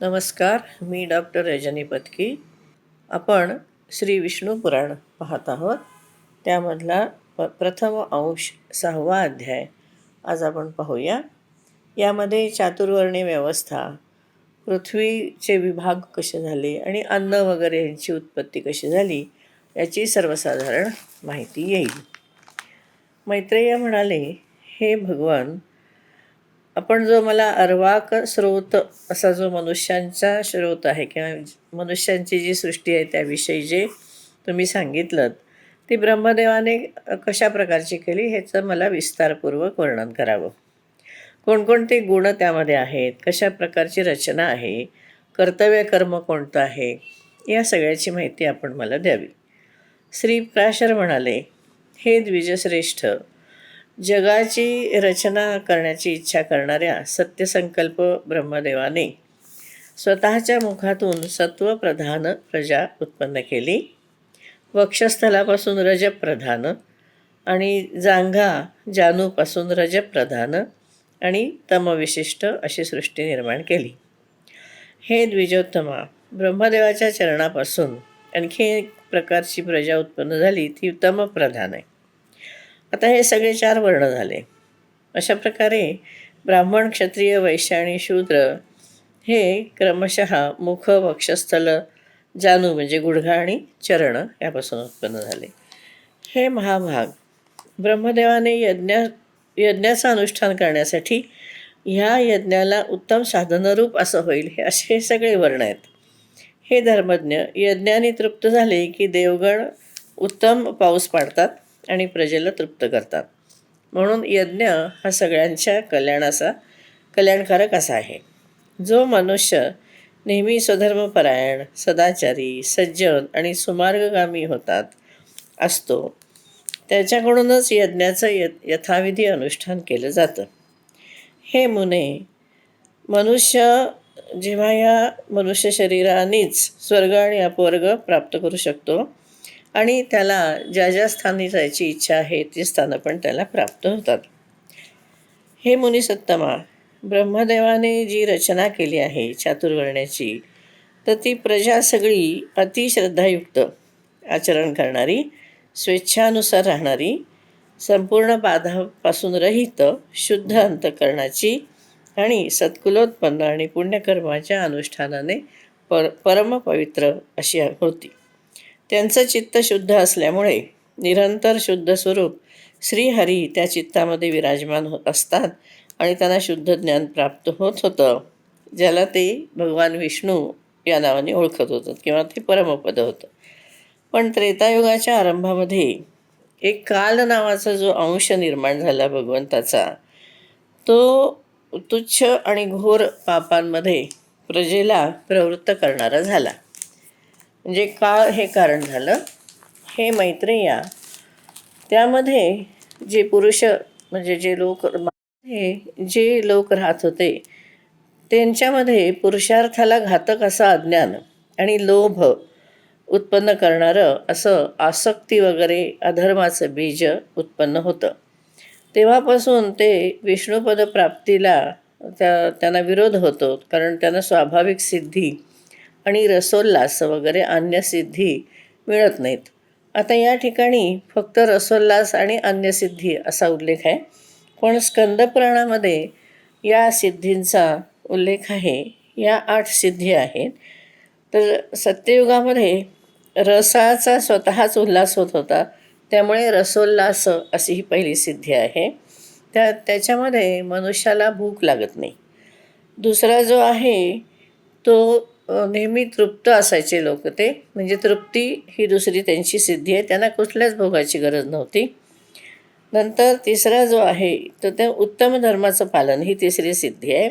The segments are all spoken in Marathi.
नमस्कार मी डॉक्टर रजनी पत्की. आपण श्री विष्णू पुराण पाहत आहोत. त्यामधला प प्रथम अंश सहावा अध्याय आज आपण पाहूया. यामध्ये चातुर्वर्णी व्यवस्था पृथ्वीचे विभाग कसे झाले आणि अन्न वगैरे यांची उत्पत्ती कशी झाली याची सर्वसाधारण माहिती येईल. मैत्रेय म्हणाले हे भगवान आपण जो मला अर्वाक स्रोत असा जो मनुष्यांचा स्रोत आहे किंवा मनुष्यांची जी सृष्टी आहे त्याविषयी जे तुम्ही सांगितलं ती ब्रह्मदेवाने कशा प्रकारची केली ह्याचं मला विस्तारपूर्वक वर्णन करावं. कोणकोणते गुण त्यामध्ये आहेत कशा प्रकारची रचना आहे कर्तव्य कर्म कोणतं आहे या सगळ्याची माहिती आपण मला द्यावी. श्री प्राशर म्हणाले हे द्विजश्रेष्ठ जगाची रचना करण्याची इच्छा करणाऱ्या सत्यसंकल्प ब्रह्मदेवाने स्वतःच्या मुखातून सत्वप्रधान प्रजा उत्पन्न केली. वक्षस्थलापासून रजप्रधान आणि जांघा जानूपासून रजप्रधान आणि तमविशिष्ट अशी सृष्टी निर्माण केली. हे द्विजोत्तमा ब्रह्मदेवाच्या चरणापासून आणखी एक प्रकारची प्रजा उत्पन्न झाली ती तमप्रधान आहे. आता हे सगळे चार वर्ण झाले. अशा प्रकारे ब्राह्मण क्षत्रिय वैश्य आणि शूद्र हे क्रमशः मुख वक्षस्थल जानू म्हणजे गुडघा आणि चरण यापासून उत्पन्न झाले. हे महाभाग ब्रह्मदेवाने यज्ञ यज्ञाचं अनुष्ठान करण्यासाठी ह्या यज्ञाला उत्तम साधनरूप असं होईल हे असे हे सगळे वर्ण आहेत. हे धर्मज्ञ यज्ञाने तृप्त झाले की देवगण उत्तम पाऊस पाडतात. आणि प्रजेला तृप्त करतात. म्हणून यज्ञ हा सगळ्यांच्या कल्याणाचा कल्याणकारक असा आहे. जो मनुष्य नेहमी स्वधर्मपरायण सदाचारी सज्जन आणि सुमार्गगामी होतात असतो. त्याच्याकडूनच यज्ञाचं य यथाविधी अनुष्ठान केलं जातं. हे मुने मनुष्य जेव्हा या मनुष्य शरीरानेच स्वर्ग आणि अपवर्ग प्राप्त करू शकतो आणि त्याला ज्या ज्या स्थानी जायची इच्छा आहे ती स्थानं पण त्याला प्राप्त होतात. हे मुनिसत्तमा ब्रह्मदेवाने जी रचना केली आहे चातुर्वर्ण्याची तर ती प्रजा सगळी अतिश्रद्धायुक्त आचरण करणारी स्वेच्छानुसार राहणारी संपूर्ण बाधापासून रहित शुद्ध अंतकरणाची आणि सत्कुलोत्पन्न आणि पुण्यकर्माच्या अनुष्ठानाने पर परमपवित्र अशी होती. त्यांचं चित्त शुद्ध असल्यामुळे निरंतर शुद्ध स्वरूप श्रीहरी त्या चित्तामध्ये विराजमान होत असतात आणि त्यांना शुद्ध ज्ञान प्राप्त होत होतं ज्याला ते भगवान विष्णू या नावाने ओळखत होतं किंवा ते परमपद होतं. पण त्रेतायुगाच्या आरंभामध्ये एक काल नावाचा जो अंश निर्माण झाला भगवंताचा तो तुच्छ आणि घोर पापांमध्ये प्रजेला प्रवृत्त करणारा झाला. म्हणजे का हे कारण झालं? हे मैत्रेया त्यामध्ये जे पुरुष म्हणजे जे लोक हे जे लोक राहत होते त्यांच्यामध्ये पुरुषार्थाला घातक असं अज्ञान आणि लोभ उत्पन्न करणारं असं आसक्ती वगैरे अधर्माचं बीज उत्पन्न होतं. तेव्हापासून ते विष्णुपद प्राप्तीला त्या त्यांना विरोध होतो कारण त्यांना स्वाभाविक सिद्धी आणि रसोल्लास वगैरे अन्य सिद्धी मिळत नाहीत. आता या ठिकाणी फक्त रसोल्लास आणि अन्यसिद्धी असा उल्लेख आहे. पण स्कंदपुराणामध्ये या सिद्धींचा उल्लेख आहे. या आठ सिद्धी आहेत. तर सत्ययुगामध्ये रसाचा स्वतःच उल्हास होत होता. त्यामुळे रसोल्लास अशी ही पहिली सिद्धी आहे. त्या त्याच्यामध्ये मनुष्याला भूक लागत नाही. दुसरा जो आहे तो नेहमी तृप्त असायचे लोक ते. म्हणजे तृप्ती ही दुसरी त्यांची सिद्धी आहे. त्यांना कुठल्याच भोगाची गरज नव्हती. नंतर तिसरा जो आहे तर त्या उत्तम धर्माचं पालन ही तिसरी सिद्धी आहे.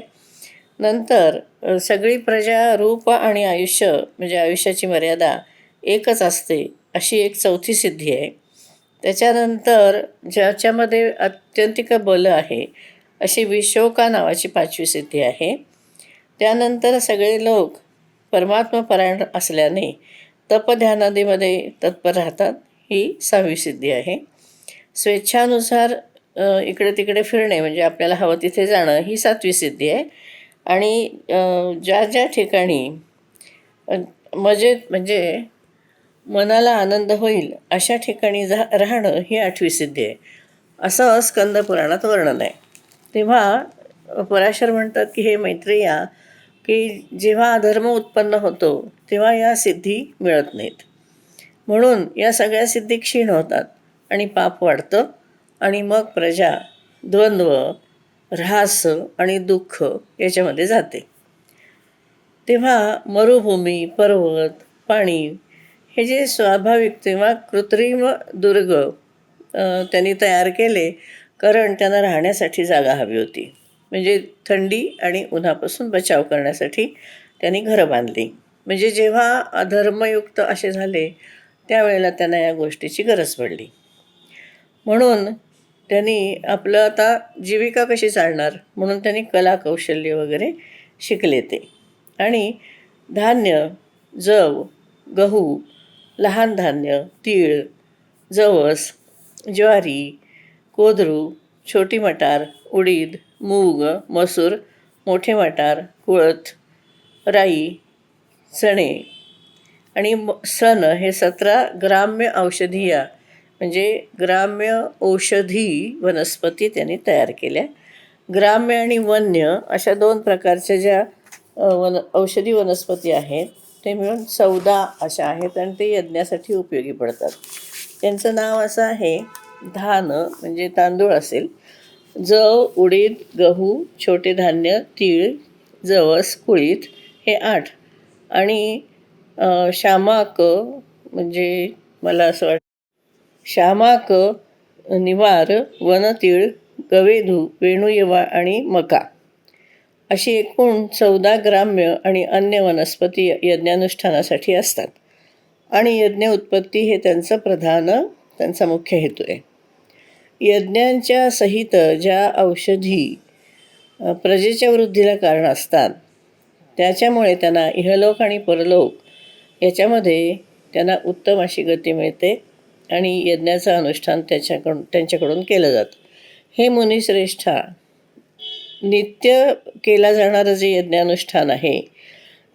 नंतर सगळी प्रजा रूप आणि आयुष्य म्हणजे आयुष्याची मर्यादा एकच असते अशी एक चौथी सिद्धी आहे. त्याच्यानंतर ज्याच्यामध्ये अत्यंतिक बल आहे अशी विशोका नावाची पाचवी सिद्धी आहे. त्यानंतर सगळे लोक परमात्मपरायण असल्याने तपध्यानादीमध्ये तत्पर राहतात ही सहावी सिद्धी आहे. स्वेच्छानुसार इकडे तिकडे फिरणे म्हणजे आपल्याला हवं तिथे जाणं ही सातवी सिद्धी आहे. आणि ज्या ज्या ठिकाणी मजेत म्हणजे मनाला आनंद होईल अशा ठिकाणी जा राहणं ही आठवी सिद्धी आहे. असं स्कंद पुराणात वर्णन आहे. तेव्हा पराशर म्हणतात की हे मैत्रिया की जेव्हा अधर्म उत्पन्न होतो तेव्हा या सिद्धी मिळत नाहीत. म्हणून या सगळ्या सिद्धी क्षीण होतात आणि पाप वाढतं आणि मग प्रजा द्वंद्व ऱ्हास आणि दुःख याच्यामध्ये जाते. तेव्हा मरुभूमी पर्वत पाणी हे जे स्वाभाविक तेव्हा कृत्रिम दुर्ग त्यांनी तयार केले कारण त्यांना राहण्यासाठी जागा हवी होती. म्हणजे थंडी आणि उन्हापासून बचाव करण्यासाठी त्यांनी घरं बांधली. म्हणजे जेव्हा अधर्मयुक्त असे झाले त्यावेळेला त्यांना या गोष्टीची गरज पडली. म्हणून त्यांनी आपलं आता जीविका कशी चालणार? म्हणून त्यांनी कला कौशल्य वगैरे शिकले ते. आणि धान्य जव गहू लहान धान्य तीळ जवस ज्वारी कोदरू छोटी मटार उडीद मूग मसूर मोठे मटार कुळथ राई चणे आणि म सन हे सतरा ग्राम्य औषधीय म्हणजे ग्राम्य औषधी वनस्पती त्यांनी तयार केल्या. ग्राम्य आणि वन्य अशा दोन प्रकारच्या ज्या वन औषधी वनस्पती आहेत ते मिळून चौदा अशा आहेत आणि ते यज्ञासाठी उपयोगी पडतात. त्यांचं नाव असं आहे धान म्हणजे तांदूळ असेल. जव उडीद गहू छोटे धान्य तीळ जवस कुळीत हे आठ. आणि श्यामाक शामाक म्हणजे मला असं वाटतं श्यामाक निवार वनतीळ गवेधू वेणुयवा आणि मका. अशी एकूण चौदा ग्राम्य आणि अन्य वनस्पती यज्ञानुष्ठानासाठी असतात. आणि यज्ञ उत्पत्ती हे त्यांचं प्रधान त्यांचा मुख्य हेतू आहे. यज्ञांच्या सहित ज्या औषधी प्रजेच्या वृद्धीला कारण असतात त्याच्यामुळे त्यांना इहलोक आणि परलोक याच्यामध्ये त्यांना उत्तम अशी गती मिळते आणि यज्ञाचं अनुष्ठान त्याच्याकडून त्यांच्याकडून केलं जातं. हे मुनिश्रेष्ठा नित्य केला जाणारं जे यज्ञानुष्ठान आहे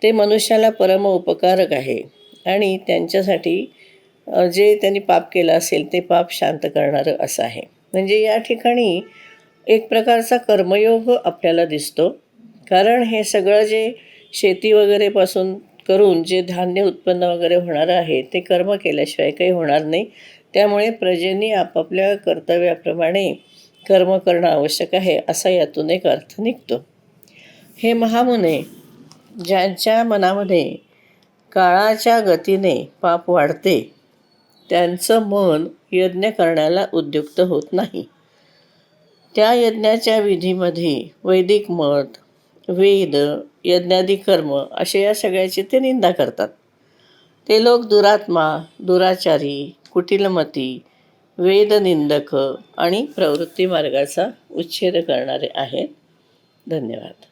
ते मनुष्याला परम उपकारक आहे आणि त्यांच्यासाठी जे त्यांनी पाप केलं असेल ते पाप शांत करणारं असं आहे. म्हणजे या ठिकाणी एक प्रकारचा कर्मयोग आपल्याला दिसतो. कारण हे सगळं जे शेती वगैरेपासून करून जे धान्य उत्पन्न वगैरे होणारं आहे ते कर्म केल्याशिवाय काही होणार नाही. त्यामुळे प्रजेनी आपापल्या कर्तव्याप्रमाणे कर्म करणं आवश्यक आहे असा यातून एक अर्थ निघतो. हे महामुने ज्यांच्या मनामध्ये काळाच्या गतीने पाप वाढते त्यांचं मन यज्ञ करण्याला उद्युक्त होत नाही. त्या यज्ञाच्या विधीमध्ये वैदिक मत वेद यज्ञादी कर्म असे या सगळ्याची ते निंदा करतात. ते लोक दुरात्मा दुराचारी कुटिलमती वेदनिंदक आणि प्रवृत्ती मार्गाचा उच्छेद करणारे आहेत. धन्यवाद.